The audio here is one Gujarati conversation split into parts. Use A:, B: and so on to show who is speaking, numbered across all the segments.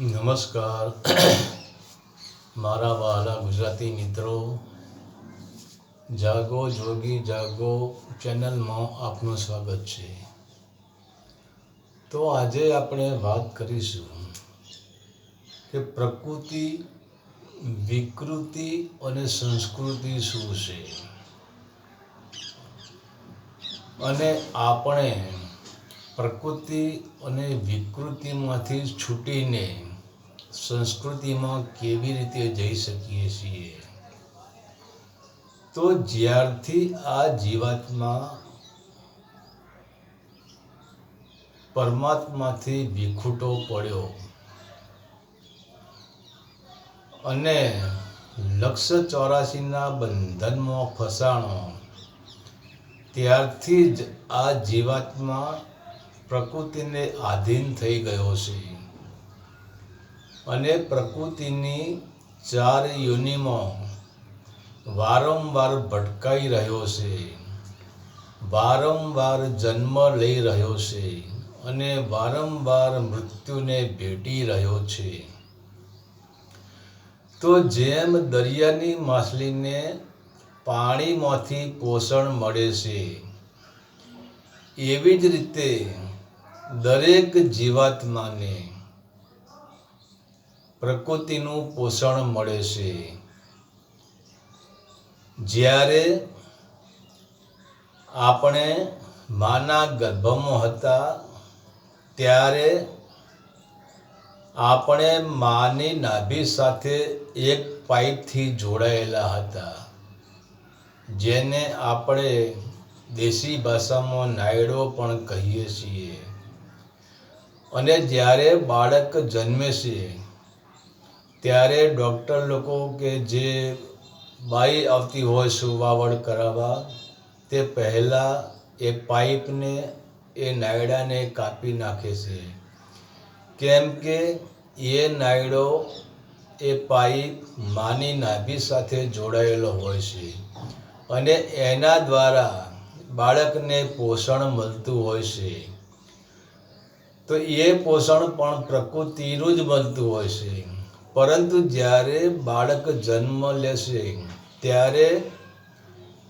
A: નમસ્કાર. મારા વહાલા ગુજરાતી મિત્રો, જાગો જોગી, જાગો ચેનલમાં આપનું સ્વાગત છે. તો આજે આપણે વાત કરીશું કે પ્રકૃતિ, વિકૃતિ અને સંસ્કૃતિ શું છે? અને આપણે પ્રકૃતિ અને વિકૃતિમાંથી છૂટીને સંસ્કૃતિમાં કેવી રીતે જઈ શકીએ છીએ? તો જ્યારથી આ જીવાત્મા પરમાત્માથી વિખૂટો પડ્યો અને લક્ષ ચોરાસીના બંધનમાં ફસાણો, ત્યારથી જ આ જીવાત્મા પ્રકૃતિને આધીન થઈ ગયો છે. અને પ્રકૃતિની ચાર યોનિમાં વારંવાર ભટકાઈ રહ્યો છે. વારંવાર જન્મ લઈ રહ્યો છે અને વારંવાર મૃત્યુને ભેટી રહ્યો છે. તો જેમ દરિયાની માછલીને પાણીમાંથી પોષણ મળે છે, એવી જ રીતે દરેક જીવાત્માને પ્રકૃતિનું પોષણ મળે છે. જ્યારે આપણે માના ગર્ભમાં હતા, ત્યારે આપણે માની નાભી સાથે એક પાઇપથી જોડાયેલા હતા, જેને આપણે દેશી ભાષામાં નાયડો પણ કહીએ છીએ. અને જ્યારે બાળક જન્મે છે, ત્યારે ડૉક્ટર લોકો કે જે બાઈ આવતી હોય સુવાવડ કરાવવા, તે પહેલાં એ પાઇપને, એ નાયડાને કાપી નાખે છે. કેમ કે એ નાયડો એ પાઇપ માની નાભી સાથે જોડાયેલો હોય છે અને એના દ્વારા બાળકને પોષણ મળતું હોય છે. તો એ પોષણ પણ પ્રકૃતિનું જ બનતું હોય છે. પરંતુ જ્યારે બાળક જન્મ લેશે, ત્યારે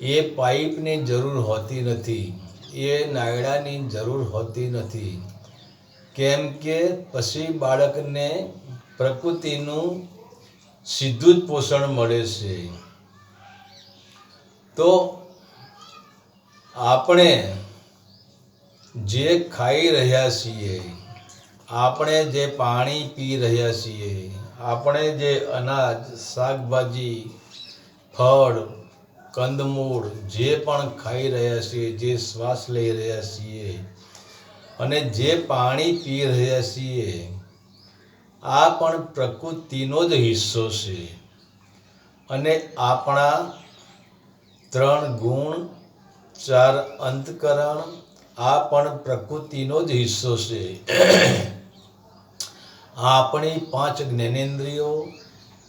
A: એ પાઇપની જરૂર હોતી નથી. એ નાયડાની જરૂર હોતી નથી. કેમ કે પછી બાળકને પ્રકૃતિનું સીધું જ પોષણ મળે છે. તો આપણે જે ખાઈ રહ્યા છીએ, આપણે જે પાણી પી રહ્યા છીએ, આપણે જે અનાજ, શાકભાજી, ફળ, કંદમૂળ જે પણ ખાઈ રહ્યા છીએ, જે શ્વાસ લઈ રહ્યા છીએ અને જે પાણી પી રહ્યા છીએ, આ પણ પ્રકૃતિનો જ હિસ્સો છે. અને આપણા ત્રણ ગુણ, ચાર અંતકરણ આ પણ પ્રકૃતિનો જ હિસ્સો છે. આપણી પાંચ જ્ઞાનેન્દ્રિયો,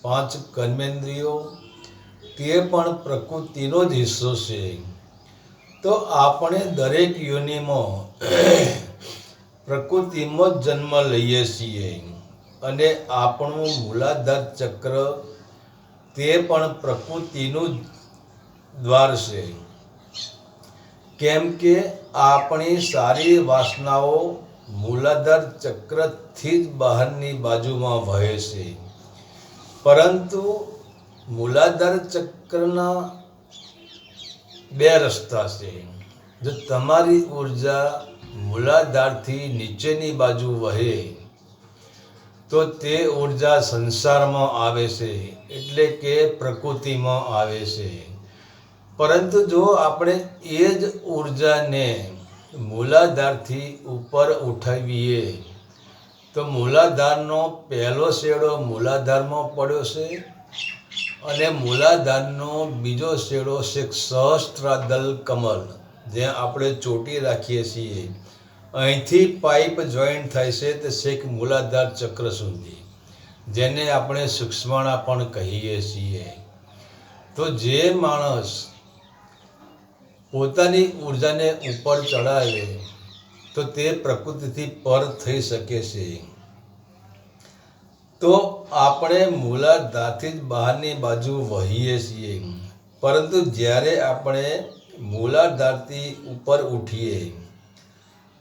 A: પાંચ કર્મેન્દ્રિયો, તે પણ પ્રકૃતિનો જ હિસ્સો છે. તો આપણે દરેક યોનિમાં પ્રકૃતિમાં જ જન્મ લઈએ છીએ અને આપણું મૂલાધાર ચક્ર તે પણ પ્રકૃતિનું દ્વાર છે. કેમ કે આપણી સારી વાસનાઓ મૂલાધાર ચક્રથી જ બહારની બાજુમાં વહે છે. પરંતુ મૂલાધાર ચક્રના બે રસ્તા છે. જો તમારી ઊર્જા મૂલાધારથી નીચેની બાજુ વહે, તો તે ઊર્જા સંસારમાં આવે છે, એટલે કે પ્રકૃતિમાં આવે છે. પરંતુ જો આપણે એ જ ઉર્જાને મૂલાધારથી ઉપર ઉઠાવીએ, તો મૂલાધારનો પહેલો શેડો મૂલાધારમાં પડ્યો છે અને મૂલાધારનો બીજો શેડો છે સહસ્ત્રાદલ કમલ, જે આપણે ચોટી રાખીએ છીએ. અહીંથી પાઇપ જોઈન્ટ થાય છે તે શેખ મૂલાધાર ચક્ર સુધી, જેને આપણે સૂક્ષ્મણા પણ કહીએ છીએ. તો જે માણસ પોતાની ઊર્જાને ઉપર ચડાવે, તો તે પ્રકૃતિથી પર થઈ શકે છે. તો આપણે મૂલાધારથી જ બહારની બાજુ વહીએ છીએ. પરંતુ જ્યારે આપણે મૂલાધારથી ઉપર ઉઠીએ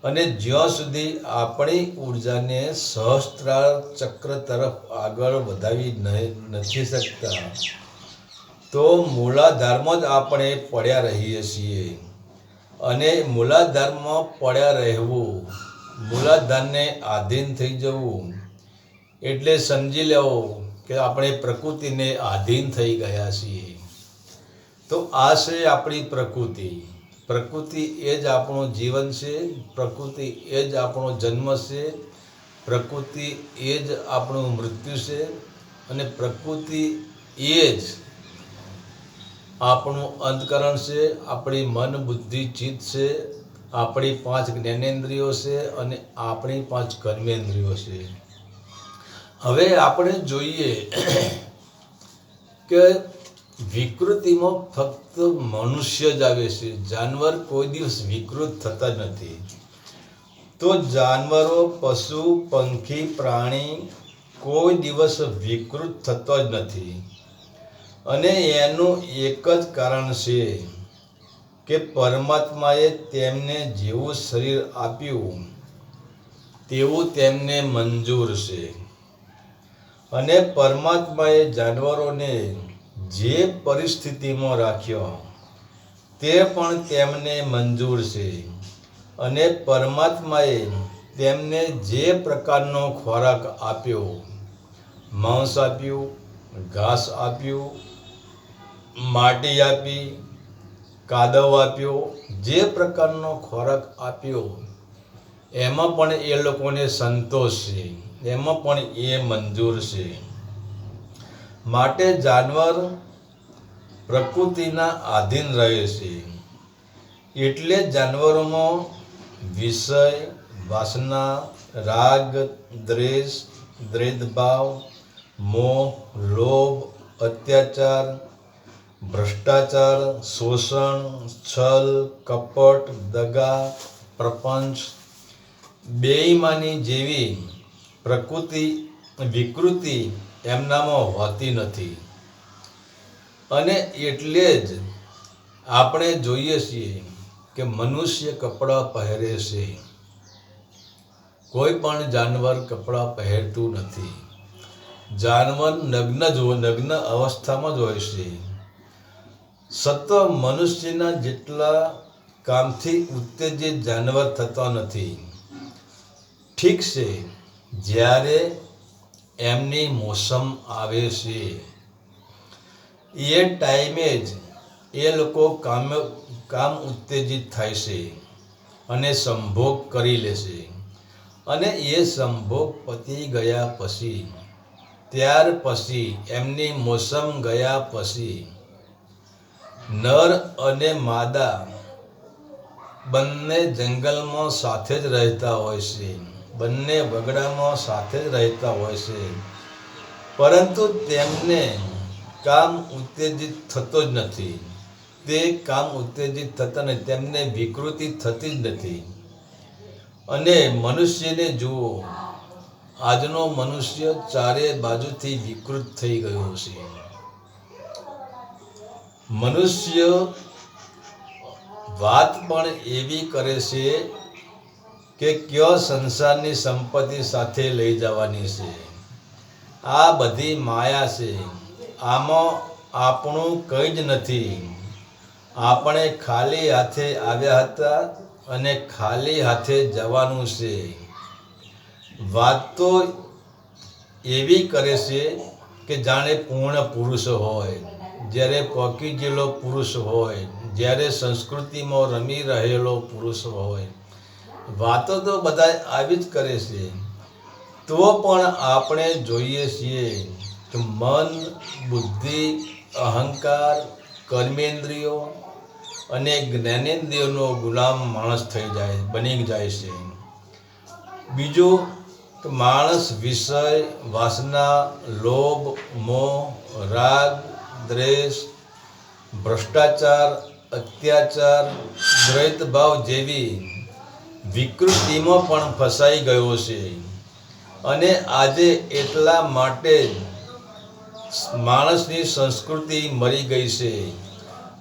A: અને જ્યાં સુધી આપણી ઊર્જાને સહસ્ત્રાર ચક્ર તરફ આગળ વધાવી નથી શકતા તો મૂલાધારમાં જ આપણે પડ્યા રહીએ છીએ. અને મૂલાધારમાં પડ્યા રહેવું, મૂલાધારને આધીન થઈ જવું, એટલે સમજી લેવો કે આપણે પ્રકૃતિને આધીન થઈ ગયા છીએ. તો આ છે આપણી પ્રકૃતિ. પ્રકૃતિ એ જ આપણું જીવન છે, પ્રકૃતિ એ જ આપણો જન્મ છે, પ્રકૃતિ એ જ આપણું મૃત્યુ છે, અને પ્રકૃતિ એ જ આપણું અંતકરણ છે, આપણી મન, બુદ્ધિ, ચિત્ત છે, આપણી પાંચ જ્ઞાનેન્દ્રિયો છે અને આપણી પાંચ કર્મેન્દ્રિયો છે. હવે આપણે જોઈએ કે વિકૃતિમાં ફક્ત મનુષ્ય જ આવે છે, જાનવર કોઈ દિવસ વિકૃત થતા નથી. તો જાનવરો, પશુ, પંખી, પ્રાણી કોઈ દિવસ વિકૃત થતો જ નથી. અને એનું એક જ કારણ છે કે પરમાત્માએ તેમને જેવું શરીર આપ્યું, તેવું તેમને મંજૂર છે. અને પરમાત્માએ જાનવરોને જે પરિસ્થિતિમાં રાખ્યો, તે પણ તેમને મંજૂર છે. અને પરમાત્માએ તેમને જે પ્રકારનો ખોરાક આપ્યો, માંસ આપ્યું, ઘાસ આપ્યું માટી આપી, કાદવ આપ્યો, જે પ્રકારનો ખોરાક આપ્યો, એમાં પણ એ લોકોને સંતોષ છે. એમાં પણ એ મંજૂર છે. માટે જાનવર પ્રકૃતિના આધીન રહે છે. એટલે જાનવરોમાં વિષય, વાસના, રાગ, દ્વેષ દ્રેદભાવ મોહ, લોભ, અત્યાચાર ભ્રષ્ટાચાર, શોષણ, છલ, કપટ, દગા, પ્રપંચ, બેઈમાની જેવી પ્રકૃતિ, વિકૃતિ એમનામાં હોતી નથી. અને એટલે જ આપણે જોઈએ છીએ કે મનુષ્ય કપડાં પહેરે છે. કોઈ પણ જાનવર કપડાં પહેરતું નથી. જાનવર નગ્ન જો નગ્ન અવસ્થામાં જ હોય છે. સતત મનુષ્યના જેટલા કામથી ઉત્તેજિત જાનવર થતા નથી. ઠીક છે, જ્યારે એમની મોસમ આવે છે, એ ટાઈમે જ એ લોકો કામ કામ ઉત્તેજિત થાય છે અને સંભોગ કરી લેશે અને એ સંભોગ પતી ગયા પછી, ત્યાર પછી એમની મોસમ ગયા પછી નર અને માદા બંને જંગલમાં સાથે જ રહેતા હોય છે. બંને વગડામાં સાથે જ રહેતા હોય છે. પરંતુ તેમને કામ ઉત્તેજિત થતો જ નથી. તે કામ ઉત્તેજિત થતા નથી. તેમને વિકૃતિ થતી જ નથી. અને મનુષ્યને જુઓ, આજનો મનુષ્ય ચારે બાજુથી વિકૃત થઈ ગયો છે. મનુષ્ય વાત પણ એવી કરે છે કે કયો સંસારની સંપત્તિ સાથે લઈ જવાની છે. આ બધી માયા છે. આમાં આપણું કંઈ જ નથી. આપણે ખાલી હાથે આવ્યા હતા અને ખાલી હાથે જવાનું છે. વાત તો એવી કરે છે કે જાણે પૂર્ણ પુરુષ હોય. જ્યારે પોકી જેલો પુરુષ હોય, જ્યારે સંસ્કૃતિમાં રમી રહેલો પુરુષ હોય, વાતો તો બધા આવી જ કરે છે. તો પણ આપણે જોઈએ છીએ કે મન, બુદ્ધિ, અહંકાર, કર્મેન્દ્રિયો અને જ્ઞાનેન્દ્રિયોનો ગુલામ માણસ થઈ જાય, બની જાય છે. બીજું તો માણસ વિષય, વાસના, લોભ, મોહ, રાગ દ્વેષ ભ્રષ્ટાચાર, અત્યાચાર, દ્વૈતભાવ જેવી વિકૃતિમાં પણ ફસાઈ ગયો છે. અને આજે એટલા માટે માણસની સંસ્કૃતિ મરી ગઈ છે.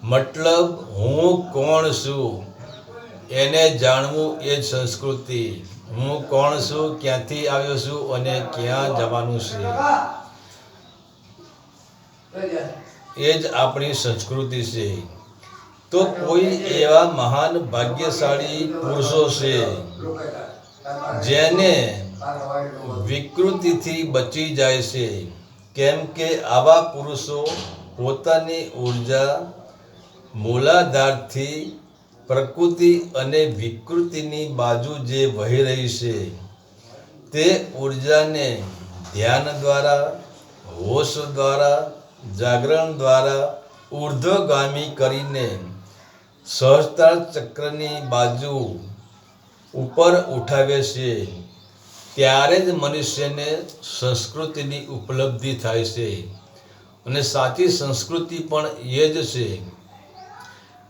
A: મતલબ હું કોણ છું? એને જાણવું એ જ સંસ્કૃતિ. હું કોણ છું? ક્યાંથી આવ્યો છું? અને ક્યાં જવાનું છે? એ જ આપણી સંસ્કૃતિ છે. તો કોઈ એવા મહાન ભાગ્યશાળી પુરુષો છે, જેને વિકૃતિથી બચી જાય છે. કેમ કે આવા પુરુષો પોતાની ઊર્જા મૂલાધારથી પ્રકૃતિ અને વિકૃતિની બાજુ જે વહી રહી છે, તે ઉર્જાને ધ્યાન દ્વારા, હોશ દ્વારા જાગરણ દ્વારા ઉર્ધ્વગામી કરીને સહસ્ત્રાર ચક્રની બાજુ ઉપર ઉઠાવે છે, ત્યારે જ મનુષ્યને સંસ્કૃતિની ઉપલબ્ધિ થાય છે. અને સાચી સંસ્કૃતિ પણ એ જ છે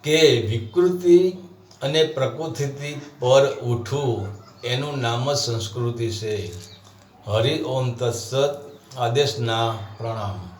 A: કે વિકૃતિ અને પ્રકૃતિથી પર ઉઠવું એનું નામ જ સંસ્કૃતિ છે. હરિ ઓમ તત્સત આદેશના પ્રણામ.